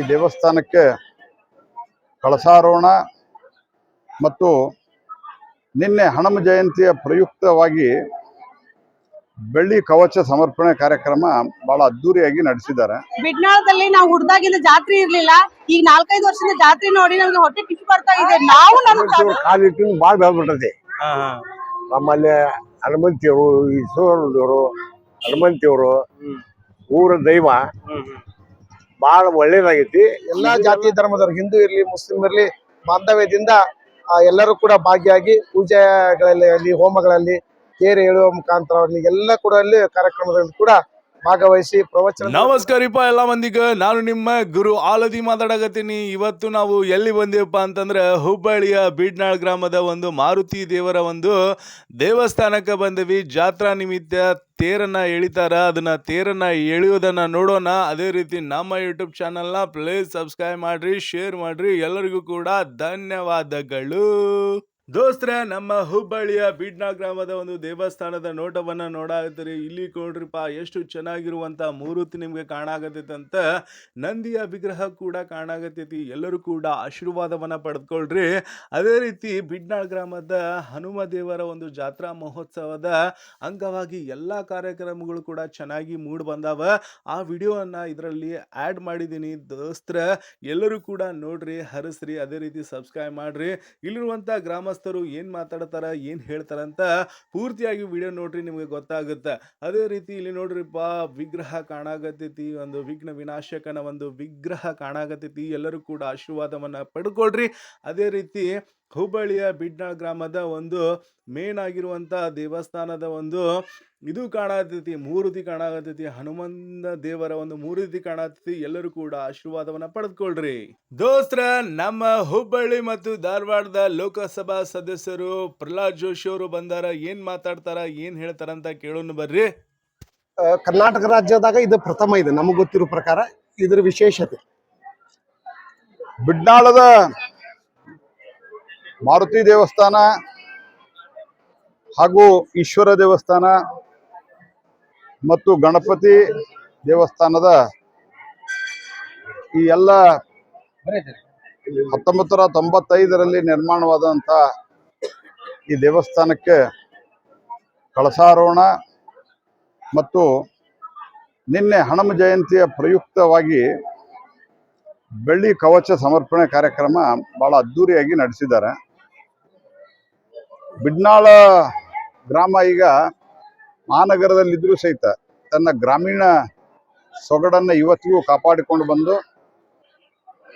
ಈ ದೇವಸ್ಥಾನಕ್ಕೆ ಕಳಸಾರೋಹಣ ಮತ್ತು ನಿನ್ನೆ ಹಣಮ ಜಯಂತಿಯ ಪ್ರಯುಕ್ತವಾಗಿ ಬೆಳ್ಳಿ ಕವಚ ಸಮರ್ಪಣೆ ಕಾರ್ಯಕ್ರಮ ಬಹಳ ಅದ್ದೂರಿಯಾಗಿ ನಡೆಸಿದ್ದಾರೆ. ಬಿಡ್ನಾಳದಲ್ಲಿ ನಾವು ಹುಡ್ದಾಗಿಂದ ಜಾತ್ರೆ ಇರ್ಲಿಲ್ಲ. ಈಗ ನಾಲ್ಕೈದು ವರ್ಷದಿಂದ ಜಾತ್ರೆ ನೋಡಿ ನಮ್ಗೆ ಹೊಟ್ಟೆ ಕಿಚ್ಚು ಬರ್ತಾ ಇದೆ. ನಾವು ಕಾಲಿಟ್ಟು ಭಾಳ ಬೆಳ್ಬಿಟ್ಟದೆ ನಮ್ಮಲ್ಲಿ ಹನುಮಂತಿಯವರು ಈಶ್ವರದವರು ಹನುಮಂತಿಯವರು ಊರ ದೈವ. ಬಹಳ ಒಳ್ಳೇದಾಗೈತಿ. ಎಲ್ಲಾ ಜಾತಿ ಧರ್ಮದವ್ರು, ಹಿಂದೂ ಇರ್ಲಿ, ಮುಸ್ಲಿಂ ಇರ್ಲಿ, ಬಾಂಧವ್ಯದಿಂದ ಎಲ್ಲರೂ ಕೂಡ ಭಾಗಿಯಾಗಿ ಪೂಜೆಗಳಲ್ಲಿ, ಹೋಮಗಳಲ್ಲಿ, ತೇರು ಮುಖಾಂತರ ಮುಖಾಂತರವಾಗಿ ಎಲ್ಲ ಕೂಡ ಅಲ್ಲಿ ಕಾರ್ಯಕ್ರಮದಲ್ಲಿ ಕೂಡ ಭಾಗವಹಿಸಿ ಪ್ರವಚನ ನಮಸ್ಕಾರಿಪ್ಪ ಎಲ್ಲ ಮಂದಿಗ. ನಾನು ನಿಮ್ಮ ಗುರು ಆಲದಿ ಮಾತಾಡಕತ್ತೀನಿ. ಇವತ್ತು ನಾವು ಎಲ್ಲಿ ಬಂದೀವಪ್ಪ ಅಂತಂದ್ರೆ ಹುಬ್ಬಳ್ಳಿಯ ಬೀಡ್ನಾಳ್ ಗ್ರಾಮದ ಒಂದು ಮಾರುತಿ ದೇವರ ಒಂದು ದೇವಸ್ಥಾನಕ್ಕೆ ಬಂದೀವಿ. ಜಾತ್ರಾ ನಿಮಿತ್ತ ತೇರನ್ನ ಎಳಿತಾರ. ಅದನ್ನ ತೇರನ್ನ ಎಳೆಯೋದನ್ನ ನೋಡೋಣ. ಅದೇ ರೀತಿ ನಮ್ಮ ಯೂಟ್ಯೂಬ್ ಚಾನಲ್ನ ಪ್ಲೀಸ್ ಸಬ್ಸ್ಕ್ರೈಬ್ ಮಾಡ್ರಿ, ಶೇರ್ ಮಾಡ್ರಿ. ಎಲ್ಲರಿಗೂ ಕೂಡ ಧನ್ಯವಾದಗಳು. ದೋಸ್ತ್ರೆ, ನಮ್ಮ ಹುಬ್ಬಳ್ಳಿಯ ಬಿಡ್ನಾ ಗ್ರಾಮದ ಒಂದು ದೇವಸ್ಥಾನದ ನೋಟವನ್ನು ನೋಡಾಕತ್ತೀರಿ. ಇಲ್ಲಿ ಕೊಡ್ರಿಪ್ಪ, ಎಷ್ಟು ಚೆನ್ನಾಗಿರುವಂಥ ಮೂರ್ತಿ ನಿಮಗೆ ಕಾಣಾಗತ್ತೈತಂತ ನಂದಿಯ ವಿಗ್ರಹ ಕೂಡ ಕಾಣಾಗತ್ತೈತಿ ಎಲ್ಲರೂ ಕೂಡ ಆಶೀರ್ವಾದವನ್ನು ಪಡೆದುಕೊಳ್ಳ್ರಿ ಅದೇ ರೀತಿ ಬಿಡ್ನಾಳ್ ಗ್ರಾಮದ ಹನುಮ ದೇವರ ಒಂದು ಜಾತ್ರಾ ಮಹೋತ್ಸವದ ಅಂಗವಾಗಿ ಎಲ್ಲ ಕಾರ್ಯಕ್ರಮಗಳು ಕೂಡ ಚೆನ್ನಾಗಿ ಮೂಡ್ ಬಂದಾವ. ಆ ವಿಡಿಯೋವನ್ನು ಇದರಲ್ಲಿ ಆ್ಯಡ್ ಮಾಡಿದ್ದೀನಿ ದೋಸ್ತ್ರ, ಎಲ್ಲರೂ ಕೂಡ ನೋಡ್ರಿ, ಹರಸ್ರಿ, ಅದೇ ರೀತಿ ಸಬ್ಸ್ಕ್ರೈಬ್ ಮಾಡಿರಿ. ಇಲ್ಲಿರುವಂಥ ಗ್ರಾಮಸ್ಥರು ಏನು ಮಾತಾಡ್ತಾರ, ಏನು ಹೇಳ್ತಾರ ಅಂತ ಪೂರ್ತಿಯಾಗಿ ವಿಡಿಯೋ ನೋಡ್ರಿ ನಿಮಗೆ ಗೊತ್ತಾಗುತ್ತೆ. ಅದೇ ರೀತಿ ಇಲ್ಲಿ ನೋಡ್ರಿಪ್ಪ, ವಿಗ್ರಹ ಕಾಣಾಗತ್ತೈತಿ ಒಂದು ವಿಘ್ನ ವಿನಾಶಕನ ಒಂದು ವಿಗ್ರಹ ಕಾಣಾಗತ್ತೈತಿ ಎಲ್ಲರೂ ಕೂಡ ಆಶೀರ್ವಾದವನ್ನು ಪಡ್ಕೊಳ್ರಿ. ಅದೇ ರೀತಿ ಹುಬ್ಬಳ್ಳಿಯ ಬಿಡ್ನಾಳ್ ಗ್ರಾಮದ ಒಂದು ಮೇನ್ ಆಗಿರುವಂಥ ದೇವಸ್ಥಾನದ ಒಂದು ಇದು ಕಾಣತೈತಿ ಮೂರ್ತಿ ಕಾಣತೈತಿ ಹನುಮಂತ ದೇವರ ಒಂದು ಮೂರ್ತಿ ಕಾಣತೈತಿ ಎಲ್ಲರೂ ಕೂಡ ಆಶೀರ್ವಾದವನ್ನ ಪಡೆದುಕೊಳ್ರಿ. ದೋಸ್ತ್ರ, ನಮ್ಮ ಹುಬ್ಬಳ್ಳಿ ಮತ್ತು ಧಾರವಾಡದ ಲೋಕಸಭಾ ಸದಸ್ಯರು ಪ್ರಹ್ಲಾದ್ ಜೋಶಿ ಅವರು ಬಂದಾರ. ಏನ್ ಮಾತಾಡ್ತಾರ, ಏನ್ ಹೇಳ್ತಾರ ಅಂತ ಕೇಳೋಣ ಬರ್ರಿ. ಕರ್ನಾಟಕ ರಾಜ್ಯದಾಗ ಇದು ಪ್ರಥಮ ಇದೆ, ನಮಗೆ ಗೊತ್ತಿರೋ ಪ್ರಕಾರ ಇದ್ರ ವಿಶೇಷತೆ. ಬಿಡ್ನಾಳದ ಮಾರುತಿ ದೇವಸ್ಥಾನ ಹಾಗೂ ಈಶ್ವರ ದೇವಸ್ಥಾನ ಮತ್ತು ಗಣಪತಿ ದೇವಸ್ಥಾನದ ಈ ಎಲ್ಲ ಹತ್ತೊಂಬತ್ತು ನೂರ ತೊಂಬತ್ತೈದರಲ್ಲಿ ನಿರ್ಮಾಣವಾದಂಥ ಈ ದೇವಸ್ಥಾನಕ್ಕೆ ಕಳಸಾರೋಹಣ ಮತ್ತು ನಿನ್ನೆ ಹಣಮ ಜಯಂತಿಯ ಪ್ರಯುಕ್ತವಾಗಿ ಬೆಳ್ಳಿ ಕವಚ ಸಮರ್ಪಣೆ ಕಾರ್ಯಕ್ರಮ ಬಹಳ ಅದ್ದೂರಿಯಾಗಿ ನಡೆಸಿದ್ದಾರೆ. ಬಿಡ್ನಾಳ ಗ್ರಾಮ ಈಗ ಮಹಾನಗರದಲ್ಲಿದ್ದರೂ ಸಹಿತ ತನ್ನ ಗ್ರಾಮೀಣ ಸೊಗಡನ್ನು ಇವತ್ತಿಗೂ ಕಾಪಾಡಿಕೊಂಡು ಬಂದು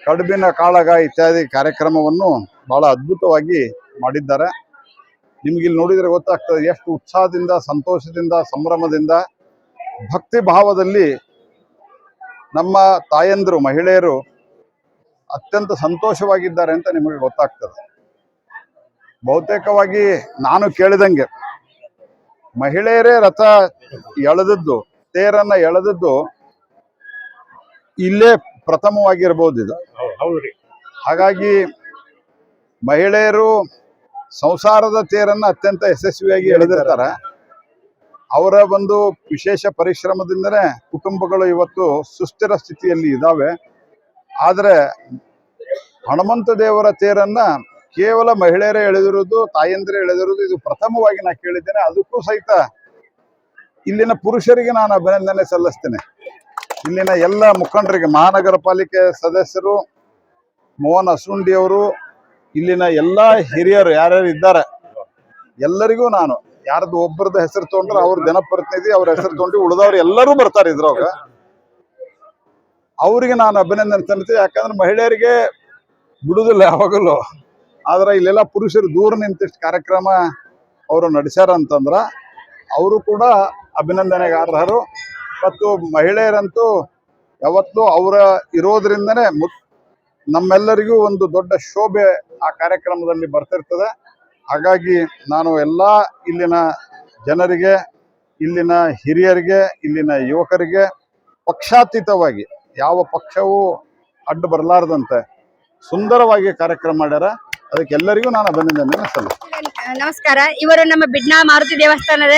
ಕಡುಬಿನ ಕಾಳಗ ಇತ್ಯಾದಿ ಕಾರ್ಯಕ್ರಮವನ್ನು ಬಹಳ ಅದ್ಭುತವಾಗಿ ಮಾಡಿದ್ದಾರೆ. ನಿಮ್ಗೆ ಇಲ್ಲಿ ನೋಡಿದ್ರೆ ಗೊತ್ತಾಗ್ತದೆ ಎಷ್ಟು ಉತ್ಸಾಹದಿಂದ, ಸಂತೋಷದಿಂದ, ಸಂಭ್ರಮದಿಂದ ಭಕ್ತಿ ಭಾವದಲ್ಲಿ ನಮ್ಮ ತಾಯಂದರು, ಮಹಿಳೆಯರು ಅತ್ಯಂತ ಸಂತೋಷವಾಗಿದ್ದಾರೆ ಅಂತ ನಿಮಗೆ ಗೊತ್ತಾಗ್ತದೆ. ಬಹುತೇಕವಾಗಿ ನಾನು ಕೇಳಿದಂಗೆ ಮಹಿಳೆಯರೇ ರಥ ಎಳೆದದ್ದು ತೇರನ್ನ ಎಳೆದದ್ದು ಇಲ್ಲೇ ಪ್ರಥಮವಾಗಿರ್ಬೋದು ಇದು. ಹಾಗಾಗಿ ಮಹಿಳೆಯರು ಸಂಸಾರದ ತೇರನ್ನ ಅತ್ಯಂತ ಯಶಸ್ವಿಯಾಗಿ ಎಳೆದಿರ್ತಾರೆ. ಅವರ ಒಂದು ವಿಶೇಷ ಪರಿಶ್ರಮದಿಂದನೇ ಕುಟುಂಬಗಳು ಇವತ್ತು ಸುಸ್ಥಿರ ಸ್ಥಿತಿಯಲ್ಲಿ ಇದ್ದಾವೆ ಆದರೆ ಹನುಮಂತ ದೇವರ ತೇರನ್ನ ಕೇವಲ ಮಹಿಳೆಯರೇ ಎಳೆದಿರುವುದು, ತಾಯಂದಿರೇ ಎಳೆದಿರುವುದು, ಇದು ಪ್ರಥಮವಾಗಿ ನಾ ಕೇಳಿದ್ದೇನೆ. ಅದಕ್ಕೂ ಸಹಿತ ಇಲ್ಲಿನ ಪುರುಷರಿಗೆ ನಾನು ಅಭಿನಂದನೆ ಸಲ್ಲಿಸ್ತೇನೆ. ಇಲ್ಲಿನ ಎಲ್ಲ ಮುಖಂಡರಿಗೆ, ಮಹಾನಗರ ಪಾಲಿಕೆ ಸದಸ್ಯರು, ಮೋಹನ್ ಅಸುಂಡಿ ಅವರು, ಇಲ್ಲಿನ ಎಲ್ಲ ಹಿರಿಯರು, ಯಾರ್ಯಾರು ಇದ್ದಾರೆ, ಎಲ್ಲರಿಗೂ ನಾನು, ಯಾರ್ದು ಒಬ್ಬರದ ಹೆಸರು ತಗೊಂಡ್ರೆ ಅವ್ರ ಜನಪ್ರತಿನಿಧಿ, ಅವ್ರ ಹೆಸರು ತಗೊಂಡು ಉಳಿದವ್ರು ಎಲ್ಲರೂ ಬರ್ತಾರೆ ಇದ್ರೊಳಗ. ಅವರಿಗೆ ನಾನು ಅಭಿನಂದನೆ ಸಲ್ಲಿಸ್ತೀನಿ. ಯಾಕಂದ್ರೆ ಮಹಿಳೆಯರಿಗೆ ಬಿಡುದಿಲ್ಲ ಯಾವಾಗಲೂ. ಆದ್ರೆ ಇಲ್ಲೆಲ್ಲ ಪುರುಷರು ದೂರ ನಿಂತಿಷ್ಟು ಕಾರ್ಯಕ್ರಮ ಅವರು ನಡೆಸ್ಯಾರ ಅಂತಂದ್ರ ಅವರು ಕೂಡ ಅಭಿನಂದನೆಗೆ ಅರ್ಹರು. ಮತ್ತು ಮಹಿಳೆಯರಂತೂ ಯಾವತ್ತೂ ಅವರ ಇರೋದ್ರಿಂದನೇ ಮು- ನಮ್ಮೆಲ್ಲರಿಗೂ ಒಂದು ದೊಡ್ಡ ಶೋಭೆ ಆ ಕಾರ್ಯಕ್ರಮದಲ್ಲಿ ಬರ್ತಿರ್ತದೆ. ಹಾಗಾಗಿ ನಾನು ಎಲ್ಲ ಇಲ್ಲಿನ ಜನರಿಗೆ, ಇಲ್ಲಿನ ಹಿರಿಯರಿಗೆ, ಇಲ್ಲಿನ ಯುವಕರಿಗೆ ಪಕ್ಷಾತೀತವಾಗಿ ಯಾವ ಪಕ್ಷವೂ ಅಡ್ಡು ಬರಲಾರ್ದಂತೆ ಸುಂದರವಾಗಿ ಕಾರ್ಯಕ್ರಮ ಮಾಡ್ಯಾರ. ಅದಕ್ಕೆ ಎಲ್ಲರಿಗೂ ನಾನು ಅಭಿನಂದನೆ ಸಲ್ಲಿಸ್ತೇನೆ ನಮಸ್ಕಾರ. ಇವರು ನಮ್ಮ ಬಿಡ್ನಾ ಮಾರುತಿ ದೇವಸ್ಥಾನದ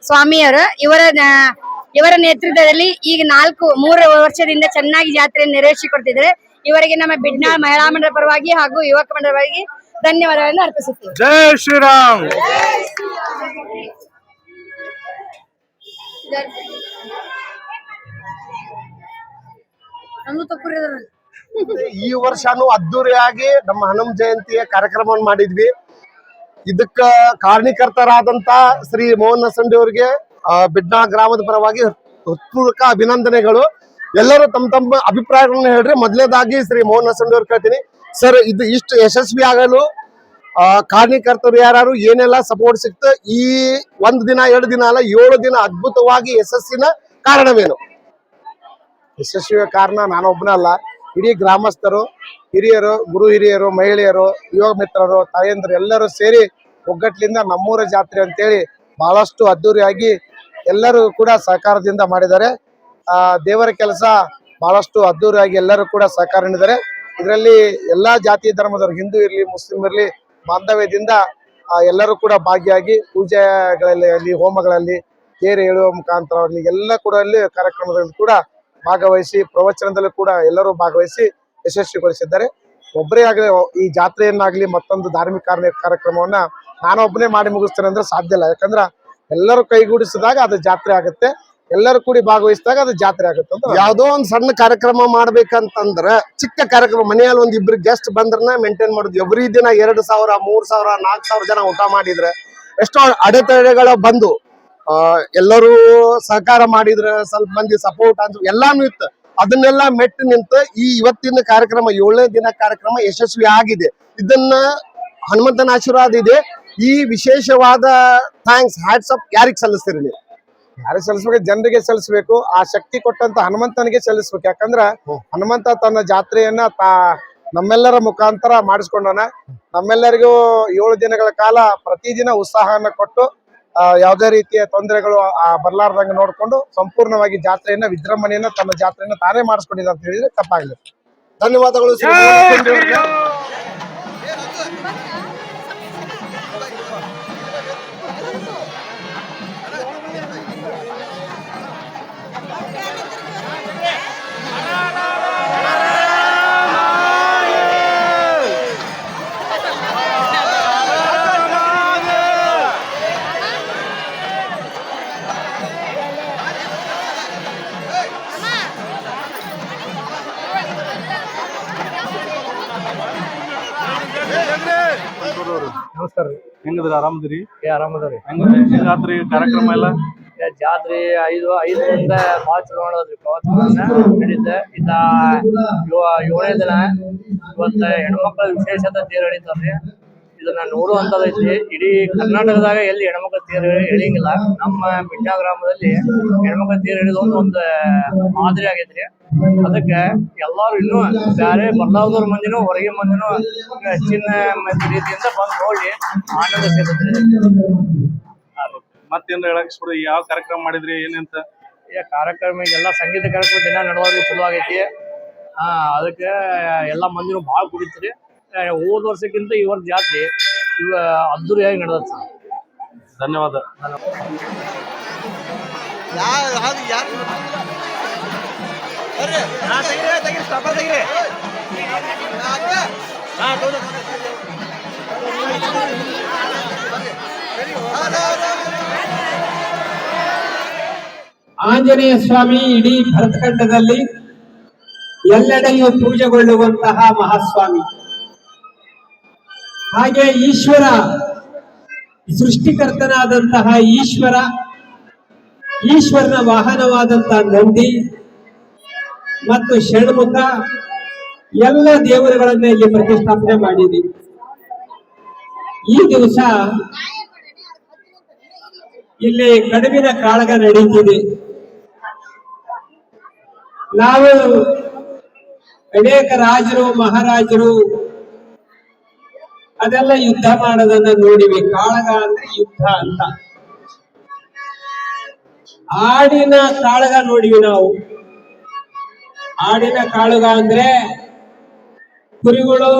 ಸ್ವಾಮಿಯವರು. ಇವರ ನ- ಇವರ ನೇತೃತ್ವದಲ್ಲಿ ಈಗ ನಾಲ್ಕು ಮೂರು ವರ್ಷದಿಂದ ಚೆನ್ನಾಗಿ ಜಾತ್ರೆ ನೆರವೇರಿಸಿಕೊಡ್ತಿದ್ದಾರೆ. ಇವರಿಗೆ ನಮ್ಮ ಬಿಡ್ನಾ ಮಹಿಳಾ ಮಂಡಲ ಪರವಾಗಿ ಹಾಗೂ ಯುವಕ ಮಂಡಳ ಪರವಾಗಿ ಧನ್ಯವಾದಗಳನ್ನು ಅರ್ಪಿಸುತ್ತೇವೆ. ಜೈ ಶ್ರೀರಾಮ್. ಈ ವರ್ಷನೂ ಅದ್ದೂರಿಯಾಗಿ ನಮ್ಮ ಹನುಮ ಜಯಂತಿಯ ಕಾರ್ಯಕ್ರಮವನ್ನು ಮಾಡಿದ್ವಿ. ಇದಕ್ಕ ಕಾರಣೀಕರ್ತರಾದಂತ ಶ್ರೀ ಮೋಹನ್ ಹಸಂಡಿ ಅವರಿಗೆ ಬಿಡ್ನಾ ಗ್ರಾಮದ ಪರವಾಗಿ ಹೃತ್ಪೂರ್ವಕ ಅಭಿನಂದನೆಗಳು. ಎಲ್ಲರೂ ತಮ್ಮ ತಮ್ಮ ಅಭಿಪ್ರಾಯಗಳನ್ನ ಹೇಳ್ರಿ. ಮೊದಲೇದಾಗಿ ಶ್ರೀ ಮೋಹನ್ ಹಸಂಡಿ ಅವ್ರು ಕೇಳ್ತೀನಿ. ಸರ್ ಇದು ಇಷ್ಟು ಯಶಸ್ವಿ ಆಗಲು ಆ, ಕಾರಣೀಕರ್ತರು ಯಾರು ಏನೆಲ್ಲ ಸಪೋರ್ಟ್ ಸಿಕ್ತು? ಈ ಒಂದ್ ದಿನ ಎರಡು ದಿನ ಅಲ್ಲ ಏಳು ದಿನ ಅದ್ಭುತವಾಗಿ ಯಶಸ್ಸಿನ ಕಾರಣವೇನು? ಯಶಸ್ವಿಯ ಕಾರಣ ನಾನೊಬ್ಬನೇ ಅಲ್ಲ. ಇಡೀ ಗ್ರಾಮಸ್ಥರು, ಹಿರಿಯರು, ಗುರು ಹಿರಿಯರು, ಮಹಿಳೆಯರು, ಯುವ ಮಿತ್ರರು, ತಾಯಂದ್ರು ಎಲ್ಲರೂ ಸೇರಿ ಒಗ್ಗಟ್ಟಿನಿಂದ ನಮ್ಮೂರ ಜಾತ್ರೆ ಅಂತೇಳಿ ಬಹಳಷ್ಟು ಅದ್ದೂರಿಯಾಗಿ ಎಲ್ಲರೂ ಕೂಡ ಸಹಕಾರದಿಂದ ಮಾಡಿದ್ದಾರೆ. ಆ, ದೇವರ ಕೆಲಸ ಬಹಳಷ್ಟು ಅದ್ದೂರಿಯಾಗಿ ಎಲ್ಲರೂ ಕೂಡ ಸಹಕಾರ ನೀಡಿದ್ದಾರೆ. ಇದರಲ್ಲಿ ಎಲ್ಲಾ ಜಾತಿ ಧರ್ಮದವರು, ಹಿಂದೂ ಇರಲಿ, ಮುಸ್ಲಿಂ ಇರಲಿ, ಬಾಂಧವ್ಯದಿಂದ ಎಲ್ಲರೂ ಕೂಡ ಭಾಗಿಯಾಗಿ ಪೂಜೆಗಳಲ್ಲಿ, ಹೋಮಗಳಲ್ಲಿ, ತೇರು ಹೇಳುವ ಮುಖಾಂತರವಾಗಲಿ ಎಲ್ಲ ಕೂಡ ಅಲ್ಲಿ ಕಾರ್ಯಕ್ರಮದಲ್ಲಿ ಕೂಡ ಭಾಗವಹಿಸಿ, ಪ್ರವಚನದಲ್ಲೂ ಕೂಡ ಎಲ್ಲರೂ ಭಾಗವಹಿಸಿ ಯಶಸ್ವಿಗೊಳಿಸಿದ್ದಾರೆ. ಒಬ್ಬರೇ ಆಗಲಿ, ಈ ಜಾತ್ರೆಯನ್ನಾಗ್ಲಿ ಮತ್ತೊಂದು ಧಾರ್ಮಿಕ ಕಾರ್ಯ, ಕಾರ್ಯಕ್ರಮವನ್ನ ನಾನೊಬ್ಬನೇ ಮಾಡಿ ಮುಗಿಸ್ತೇನೆ ಅಂದ್ರೆ ಸಾಧ್ಯ ಇಲ್ಲ. ಯಾಕಂದ್ರ ಎಲ್ಲರೂ ಕೈಗೂಡಿಸಿದಾಗ ಅದು ಜಾತ್ರೆ ಆಗುತ್ತೆ. ಎಲ್ಲರೂ ಕೂಡಿ ಭಾಗವಹಿಸಿದಾಗ ಅದು ಜಾತ್ರೆ ಆಗುತ್ತೆ ಅಂತ ಯಾವುದೋ ಒಂದ್ ಸಣ್ಣ ಕಾರ್ಯಕ್ರಮ ಮಾಡ್ಬೇಕಂತಂದ್ರೆ, ಚಿಕ್ಕ ಕಾರ್ಯಕ್ರಮ, ಮನೆಯಲ್ಲಿ ಒಂದ್ ಇಬ್ರು ಗೆಸ್ಟ್ ಬಂದ್ರನ್ನ ಮೇಂಟೈನ್ ಮಾಡುದು. ಎವ್ರಿ ದಿನ ಎರಡ್ ಸಾವಿರ, ಮೂರ್ ಸಾವಿರ, ನಾಲ್ಕ್ ಸಾವಿರ ಜನ ಊಟ ಮಾಡಿದ್ರೆ ಎಷ್ಟೋ ಅಡೆತಡೆಗಳ ಬಂದು ಎಲ್ಲರೂ ಸಹಕಾರ ಮಾಡಿದ್ರ ಸ್ವಲ್ಪ ಮಂದಿ ಸಪೋರ್ಟ್ ಅಂತ ಎಲ್ಲಾನು ಇತ್ತು. ಅದನ್ನೆಲ್ಲ ಮೆಟ್ಟು ನಿಂತ ಈ ಇವತ್ತಿನ ಕಾರ್ಯಕ್ರಮ ಏಳನೇ ದಿನ ಕಾರ್ಯಕ್ರಮ ಯಶಸ್ವಿ ಆಗಿದೆ. ಇದನ್ನ ಹನುಮಂತನ ಆಶೀರ್ವಾದ ಇದೆ. ಈ ವಿಶೇಷವಾದ ಥ್ಯಾಂಕ್ಸ್ ಹ್ಯಾಟ್ಸ್ ಅಪ್ ಯಾರಿಗೆ ಸಲ್ಲಿಸ್ತೀರಿ ನೀವು? ಯಾರಿಗೆ ಸಲ್ಲಿಸ್ಬೇಕು? ಜನರಿಗೆ ಸಲ್ಲಿಸ್ಬೇಕು. ಆ ಶಕ್ತಿ ಕೊಟ್ಟಂತ ಹನುಮಂತನಿಗೆ ಸಲ್ಲಿಸ್ಬೇಕು. ಯಾಕಂದ್ರ ಹನುಮಂತ ತನ್ನ ಜಾತ್ರೆಯನ್ನ ತಾ ನಮ್ಮೆಲ್ಲರ ಮುಖಾಂತರ ಮಾಡಿಸ್ಕೊಂಡನ. ನಮ್ಮೆಲ್ಲರಿಗೂ ಏಳು ದಿನಗಳ ಕಾಲ ಪ್ರತಿದಿನ ಉತ್ಸಾಹನ ಕೊಟ್ಟು ಆ, ಯಾವುದೇ ರೀತಿಯ ತೊಂದರೆಗಳು ನೋಡಿಕೊಂಡು ನೋಡ್ಕೊಂಡು ಸಂಪೂರ್ಣವಾಗಿ ಜಾತ್ರೆಯನ್ನ, ವಿಜೃಂಭಣೆಯನ್ನ ತನ್ನ ಜಾತ್ರೆಯನ್ನ ತಾನೇ ಮಾಡಿಸ್ಕೊಂಡಿದೆ ಅಂತ ಹೇಳಿದ್ರೆ ತಪ್ಪಾಗಲಿ. ಧನ್ಯವಾದಗಳು. ಆರಾಮದ್ರಿ? ಏ ಆರಾಮದವ್ರಿ. ಹೆಂಗದ್ರಿ ಹೆಂಗಾತ್ರಿ ಕಾರ್ಯಕ್ರಮ ಎಲ್ಲ? ಏ ಜಾತ್ರೆ ಐದು ಐದರಿಂದ ಭಾಳ ಚಲೋ ಮಾಡೋದ್ರಿ ಪ್ರವಚನ ನಡೀತೆ. ಇನ್ನ ಏಳನೇ ದಿನ ಇವತ್ತ ಹೆಣ್ಮಕ್ಳ ವಿಶೇಷತೆ ತೇರ್ ಎಳಿತಾರ್ರಿ ಇದನ್ನ ನೋಡುವಂತದೈತಿ ಇಡೀ ಕರ್ನಾಟಕದಾಗ ಎಲ್ಲಿ ಹೆಣ್ಮಕ್ಳ ತೇರು ಎಳಿಯಂಗಿಲ್ಲ ನಮ್ಮ ಬಿಡ್ಡ ಗ್ರಾಮದಲ್ಲಿ ಹೆಣ್ಮಕ್ಳ ತೇರು ಎಳಿದು ಒಂದು ಮಾದರಿ ಆಗೈತ್ರಿ. ಅದಕ್ಕೆ ಎಲ್ಲಾರು ಇನ್ನೂ ಬ್ಯಾರೆ ಬರ್ಲಾರ್ದವ್ರ ಮಂದಿನೂ ಹೊರಗೆ ಮಂದಿನೂ ಹೆಚ್ಚಿನ ರೀತಿಯಿಂದ ಬಂದು ನೋಡಿ ಆನಂದ ಸಿಗುತ್ತೆ. ಮತ್ತೇನ್ ಹೇಳಕ್ ಯಾವ ಕಾರ್ಯಕ್ರಮ ಮಾಡಿದ್ರಿ ಏನಂತ? ಈಗ ಕಾರ್ಯಕ್ರಮ ಈಗೆಲ್ಲ ಸಂಗೀತ ಕಾರ್ಯಕ್ರಮ ದಿನ ನಡೆಯೋದು ಚಲೋ ಆಗೈತಿ. ಅದಕ್ಕೆ ಎಲ್ಲ ಮಂದಿನೂ ಭಾಳ ಕುಡಿತ್ರಿ. ಹೋದ ವರ್ಷಕ್ಕಿಂತ ಈ ವರ್ಷ ಜಾತ್ರೆ ಇವ ಅದ್ದೂರಿಯಾಗಿ ನಡೆದತ್ತ ಧನ್ಯವಾದ. ಆಂಜನೇಯ ಸ್ವಾಮಿ ಇಡೀ ಭರತಖಂಡದಲ್ಲಿ ಎಲ್ಲೆಡೆಯೂ ಪೂಜೆಗೊಳ್ಳುವಂತಹ ಮಹಾಸ್ವಾಮಿ. ಹಾಗೆ ಈಶ್ವರ, ಸೃಷ್ಟಿಕರ್ತನಾದಂತಹ ಈಶ್ವರ, ಈಶ್ವರನ ವಾಹನವಾದಂತಹ ನಂದಿ ಮತ್ತು ಷಣ್ಮುಖ ಎಲ್ಲ ದೇವರುಗಳನ್ನ ಇಲ್ಲಿ ಪ್ರತಿಷ್ಠಾಪನೆ ಮಾಡಿದೆ ಈ ದಿವಸ ಇಲ್ಲಿ ಕಡುಬಿನ ಕಾಳಗ ನಡೀತಿದೆ. ನಾವು ಅನೇಕ ರಾಜರು, ಮಹಾರಾಜರು ಅದೆಲ್ಲ ಯುದ್ಧ ಮಾಡೋದನ್ನ ನೋಡಿವಿ. ಕಾಳಗ ಅಂದ್ರೆ ಯುದ್ಧ ಅಂತ. ಆಡಿನ ಕಾಳಗ ನೋಡಿವಿ ನಾವು. ಆಡಿನ ಕಾಳಗ ಅಂದ್ರೆ ಕುರಿಗಳು,